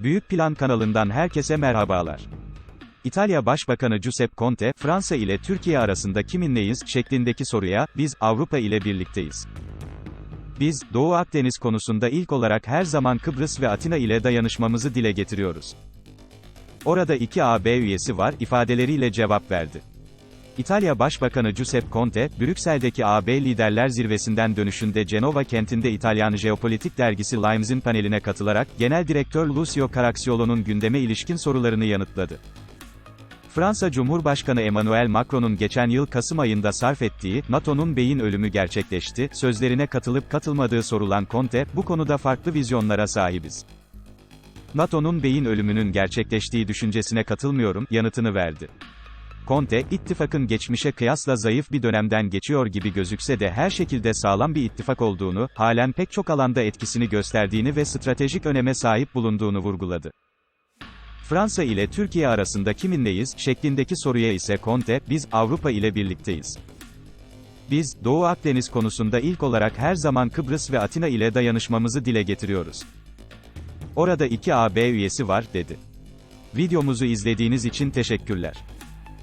Büyük Plan kanalından herkese merhabalar. İtalya Başbakanı Giuseppe Conte, Fransa ile Türkiye arasında kiminleyiz şeklindeki soruya, biz, Avrupa ile birlikteyiz. Biz, Doğu Akdeniz konusunda ilk olarak her zaman Kıbrıs ve Atina ile dayanışmamızı dile getiriyoruz. Orada iki AB üyesi var, ifadeleriyle cevap verdi. İtalya Başbakanı Giuseppe Conte, Brüksel'deki AB Liderler Zirvesinden dönüşünde Cenova kentinde İtalyan Jeopolitik dergisi Limes'in paneline katılarak, Genel Direktör Lucio Caracciolo'nun gündeme ilişkin sorularını yanıtladı. Fransa Cumhurbaşkanı Emmanuel Macron'un geçen yıl Kasım ayında sarf ettiği, NATO'nun beyin ölümü gerçekleşti, sözlerine katılıp katılmadığı sorulan Conte, bu konuda farklı vizyonlara sahibiz. NATO'nun beyin ölümünün gerçekleştiği düşüncesine katılmıyorum, yanıtını verdi. Conte, ittifakın geçmişe kıyasla zayıf bir dönemden geçiyor gibi gözükse de her şekilde sağlam bir ittifak olduğunu, halen pek çok alanda etkisini gösterdiğini ve stratejik öneme sahip bulunduğunu vurguladı. Fransa ile Türkiye arasında kiminleyiz şeklindeki soruya ise Conte, biz, Avrupa ile birlikteyiz. Biz, Doğu Akdeniz konusunda ilk olarak her zaman Kıbrıs ve Atina ile dayanışmamızı dile getiriyoruz. Orada iki AB üyesi var, dedi. Videomuzu izlediğiniz için teşekkürler.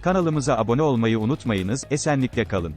Kanalımıza abone olmayı unutmayınız, esenlikle kalın.